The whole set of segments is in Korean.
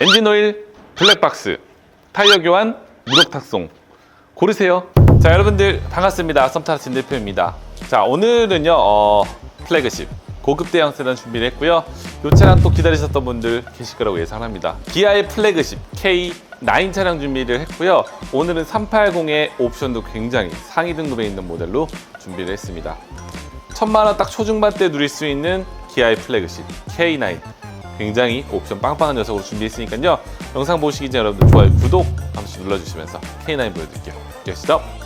엔진 오일, 블랙박스, 타이어 교환, 무력 탁송 고르세요. 자 여러분들 반갑습니다. 썸타 진 대표입니다. 자 오늘은요 어, 플래그십 고급 대형 세단 준비를 했고요. 이 차량 또 기다리셨던 분들 계실 거라고 예상합니다. 기아의 플래그십 K9 차량 준비를 했고요. 오늘은 380의 옵션도 굉장히 상위 등급에 있는 모델로 준비를 했습니다. 천만 원 딱 초중반 대 누릴 수 있는 기아의 플래그십 K9 굉장히 옵션 빵빵한 녀석으로 준비했으니까요. 영상 보시기 전에 여러분들 좋아요 구독 한 번씩 눌러주시면서 K9 보여드릴게요. 여시죠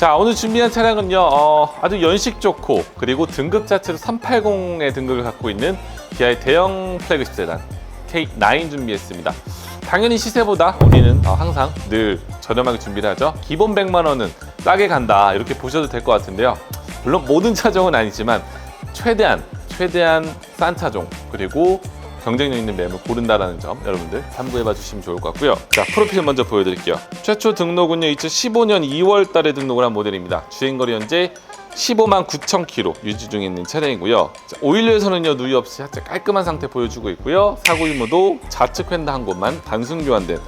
자 오늘 준비한 차량은요 어, 아주 연식 좋고 그리고 등급 자체도 380의 등급을 갖고 있는 기아의 대형 플래그십 세단 K9 준비했습니다. 당연히 시세보다 우리는 어, 항상 늘 저렴하게 준비를 하죠. 기본 100만 원은 싸게 간다 이렇게 보셔도 될 것 같은데요. 물론 모든 차종은 아니지만 최대한 최대한 싼 차종 그리고 경쟁력 있는 매물 고른다라는 점 여러분들 참고해봐 주시면 좋을 것 같고요. 자 프로필 먼저 보여드릴게요. 최초 등록은요 2015년 2월 달에 등록을 한 모델입니다. 주행거리 현재 15만 9천 킬로 유지 중에 있는 차량이고요. 자, 오일류에서는요 누이 없이 살짝 깔끔한 상태 보여주고 있고요. 사고 유무도 좌측 휀다 한 곳만 단순 교환된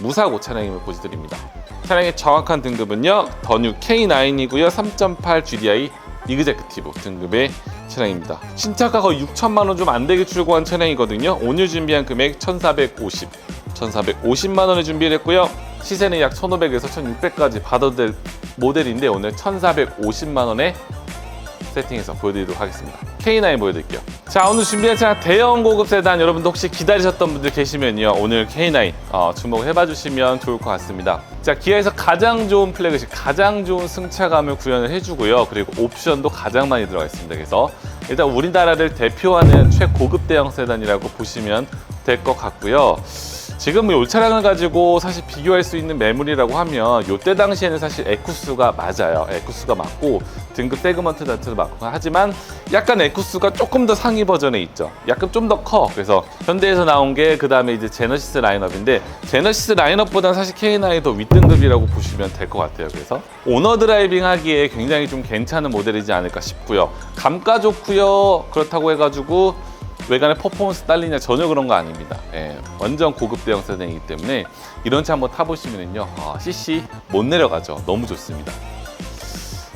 무사고 차량임을 보여드립니다. 차량의 정확한 등급은요 더뉴 K9이고요 3.8 GDI 이그제크티브 등급의 차량입니다. 신차가 거의 6천만 원 좀 안 되게 출고한 차량이거든요. 오늘 준비한 금액 1,450, 1,450만 원에 준비를 했고요. 시세는 약 1,500에서 1,600까지 받아도 될 모델인데 오늘 1,450만 원에 세팅해서 보여드리도록 하겠습니다. K9 보여드릴게요. 자 오늘 준비한 차량 대형 고급 세단 여러분도 혹시 기다리셨던 분들 계시면요 오늘 K9 어, 주목을 해봐 주시면 좋을 것 같습니다. 자 기아에서 가장 좋은 플래그십, 가장 좋은 승차감을 구현을 해주고요. 그리고 옵션도 가장 많이 들어가 있습니다. 그래서 일단 우리나라를 대표하는 최고급 대형 세단이라고 보시면 될 것 같고요. 지금 이 차량을 가지고 사실 비교할 수 있는 매물이라고 하면 이때 당시에는 사실 에쿠스가 맞아요. 에쿠스가 맞고 등급 세그먼트 자체도 맞고 하지만 약간 에쿠스가 조금 더 상위 버전에 있죠. 약간 좀 더 커. 그래서 현대에서 나온 게 그 다음에 이제 제너시스 라인업인데 제너시스 라인업보다는 사실 K9이 더 윗등급이라고 보시면 될 것 같아요. 그래서 오너 드라이빙 하기에 굉장히 좀 괜찮은 모델이지 않을까 싶고요. 감가 좋고요. 그렇다고 해가지고 외관의 퍼포먼스 딸리냐 전혀 그런 거 아닙니다. 예, 완전 고급 대형 세단이기 때문에 이런 차 한번 타보시면요, 아, CC 못 내려가죠. 너무 좋습니다.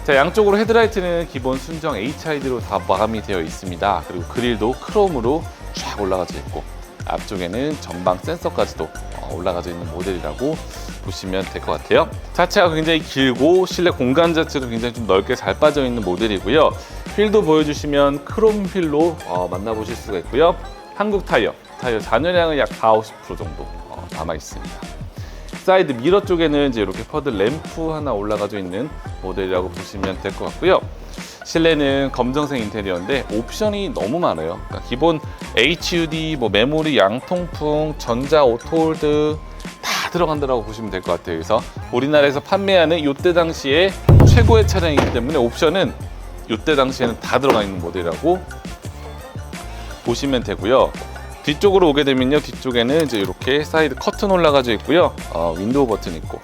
자, 양쪽으로 헤드라이트는 기본 순정 HID로 다 마감이 되어 있습니다. 그리고 그릴도 크롬으로 쫙 올라가져 있고 앞쪽에는 전방 센서까지도 어, 올라가져 있는 모델이라고 보시면 될 것 같아요. 자체가 굉장히 길고 실내 공간 자체도 굉장히 좀 넓게 잘 빠져 있는 모델이고요. 휠도 보여주시면 크롬 휠로 어, 만나보실 수가 있고요. 한국 타이어, 타이어 잔여량은 약 4, 50% 정도 어, 남아 있습니다. 사이드 미러 쪽에는 이제 이렇게 퍼드 램프 하나 올라가져 있는 모델이라고 보시면 될 것 같고요. 실내는 검정색 인테리어인데 옵션이 너무 많아요. 그러니까 기본 HUD, 뭐 메모리, 양통풍, 전자 오토홀드 다 들어간다고 보시면 될 것 같아요. 그래서 우리나라에서 판매하는 이때 당시에 최고의 차량이기 때문에 옵션은 이때 당시에는 다 들어가 있는 모델이라고 보시면 되고요. 뒤쪽으로 오게 되면요. 뒤쪽에는 이제 이렇게 사이드 커튼 올라가져 있고요. 어, 윈도우 버튼 있고.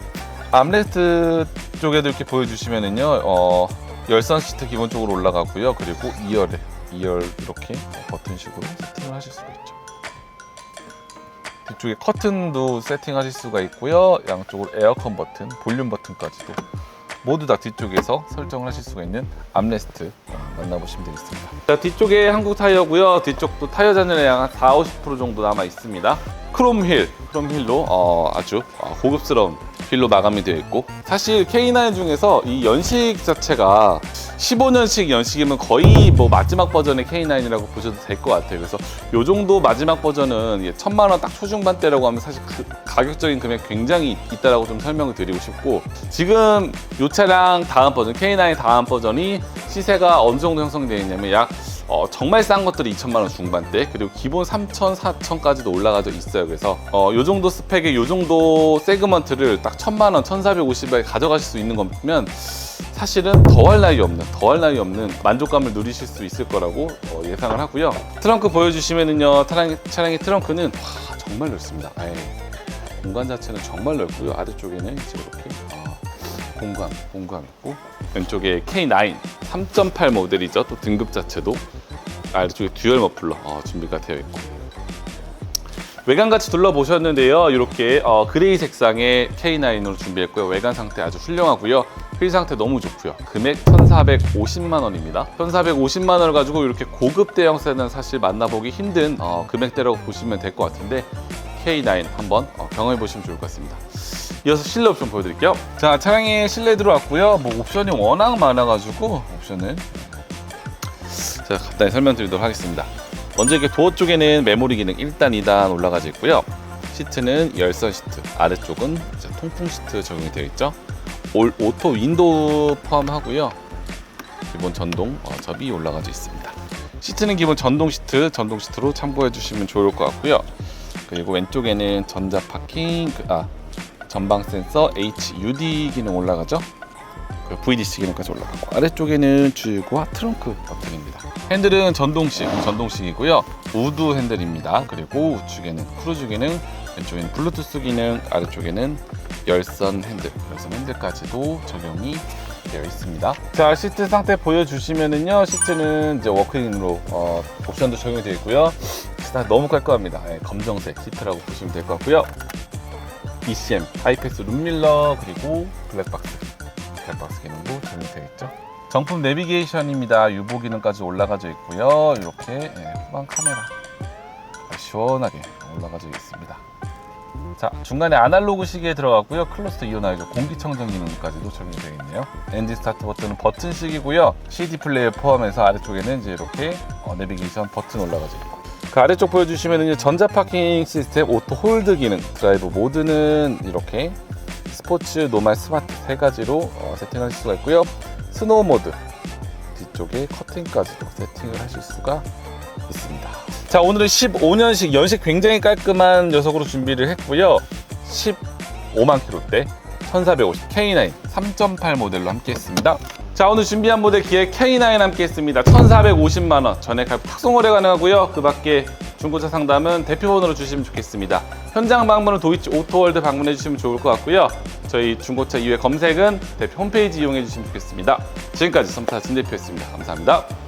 암레스트 쪽에도 이렇게 보여주시면은요. 어, 열선 시트 기본적으로 올라가고요. 그리고 2열에 2열 이렇게 버튼식으로 세팅을 하실 수가 있죠. 뒤쪽에 커튼도 세팅하실 수가 있고요. 양쪽으로 에어컨 버튼 볼륨 버튼까지도 모두 다 뒤쪽에서 설정을 하실 수가 있는 암레스트 어, 만나보시면 되겠습니다. 자, 뒤쪽에 한국 타이어고요. 뒤쪽도 타이어 잔열량 한 4, 50% 정도 남아 있습니다. 크롬 휠, 크롬 휠로 어, 아주 어, 고급스러운 휠로 마감이 되어 있고 사실 K9 중에서 이 연식 자체가 15년식 연식이면 거의 뭐 마지막 버전의 K9이라고 보셔도 될 것 같아요. 그래서 요 정도 마지막 버전은 예, 천만 원 딱 초중반대라고 하면 사실 그 가격적인 금액 굉장히 있다라고 좀 설명을 드리고 싶고 지금 요 차량 다음 버전 K9 다음 버전이 시세가 어느 정도 형성되어 있냐면 약 어, 정말 싼 것들이 2천만 원 중반대 그리고 기본 3천, 4천까지도 올라가져 있어요. 그래서 어, 요 정도 스펙의 요 정도 세그먼트를 딱 1천만 원, 1,450에 가져가실 수 있는 거면 사실은 더할 나위 없는 더할 나위 없는 만족감을 누리실 수 있을 거라고 어, 예상을 하고요. 트렁크 보여주시면은요 차량 차량의 트렁크는 와, 정말 넓습니다. 아예. 공간 자체는 정말 넓고요. 아래쪽에는 이제 이렇게 아, 공간 공간 있고 왼쪽에 K9 3.8 모델이죠. 또 등급 자체도 아래쪽에 듀얼 머플러 어, 준비가 되어 있고 외관 같이 둘러보셨는데요. 이렇게 어, 그레이 색상의 K9으로 준비했고요. 외관 상태 아주 훌륭하고요. 휠 상태 너무 좋고요. 금액 1,450만 원입니다. 1,450만 원을 가지고 이렇게 고급 대형 세단 사실 만나보기 힘든 어, 금액대라고 보시면 될 것 같은데 K9 한번 어, 경험해 보시면 좋을 것 같습니다. 이어서 실내 옵션 보여드릴게요. 자, 차량에 실내 들어왔고요. 뭐 옵션이 워낙 많아가지고 옵션은 제가 간단히 설명드리도록 하겠습니다. 먼저 이렇게 도어 쪽에는 메모리 기능 1단, 2단 올라가져 있고요. 시트는 열선 시트, 아래쪽은 통풍 시트 적용이 되어 있죠. 올 오토 윈도우 포함하고요. 기본 전동 어, 접이 올라가져 있습니다. 시트는 기본 전동 시트, 전동 시트로 참고해 주시면 좋을 것 같고요. 그리고 왼쪽에는 전자 파킹, 그, 아 전방 센서 HUD 기능 올라가죠. 그 VDC 기능까지 올라가고 아래쪽에는 주유구와 트렁크 버튼입니다. 핸들은 전동식, 전동식이고요. 우드 핸들입니다. 그리고 우측에는 크루즈 기능, 왼쪽에는 블루투스 기능, 아래쪽에는 열선 핸들, 열선 핸들까지도 적용이 되어 있습니다. 자, 시트 상태 보여주시면은요, 시트는 이제 워크인으로 어, 옵션도 적용이 되어 있고요. 시트 너무 깔끔합니다. 예, 검정색 시트라고 보시면 될 것 같고요. ECM, 하이패스 룸밀러 그리고 블랙박스, 블랙박스 기능도 적용되어 있죠. 정품 내비게이션입니다. 유보 기능까지 올라가져 있고요. 이렇게 예, 후방 카메라 시원하게 올라가져 있습니다. 자 중간에 아날로그 시계 들어갔고요. 클로스 이온하이저 공기청정 기능까지도 적용되어 있네요. 엔진 스타트 버튼은 버튼식이고요. CD 플레이어 포함해서 아래쪽에는 이제 이렇게 어, 내비게이션 버튼 올라가져 있고 그 아래쪽 보여주시면 전자 파킹 시스템 오토 홀드 기능 드라이브 모드는 이렇게 스포츠, 노말, 스마트 세 가지로 어, 세팅하실 수가 있고요. 스노우 모드 뒤쪽에 커튼까지도 세팅을 하실 수가 있습니다. 자 오늘은 15년식 연식 굉장히 깔끔한 녀석으로 준비를 했고요. 15만 킬로대 1450 K9 3.8 모델로 함께 했습니다. 자 오늘 준비한 모델 기어 K9 함께 했습니다. 1,450만 원 전액 할부 탁송 거래 가능하고요. 그 밖에 중고차 상담은 대표번호로 주시면 좋겠습니다. 현장 방문은 도이치 오토월드 방문해 주시면 좋을 것 같고요. 저희 중고차 이외 검색은 대표 홈페이지 이용해 주시면 좋겠습니다. 지금까지 섬타 진 대표였습니다. 감사합니다.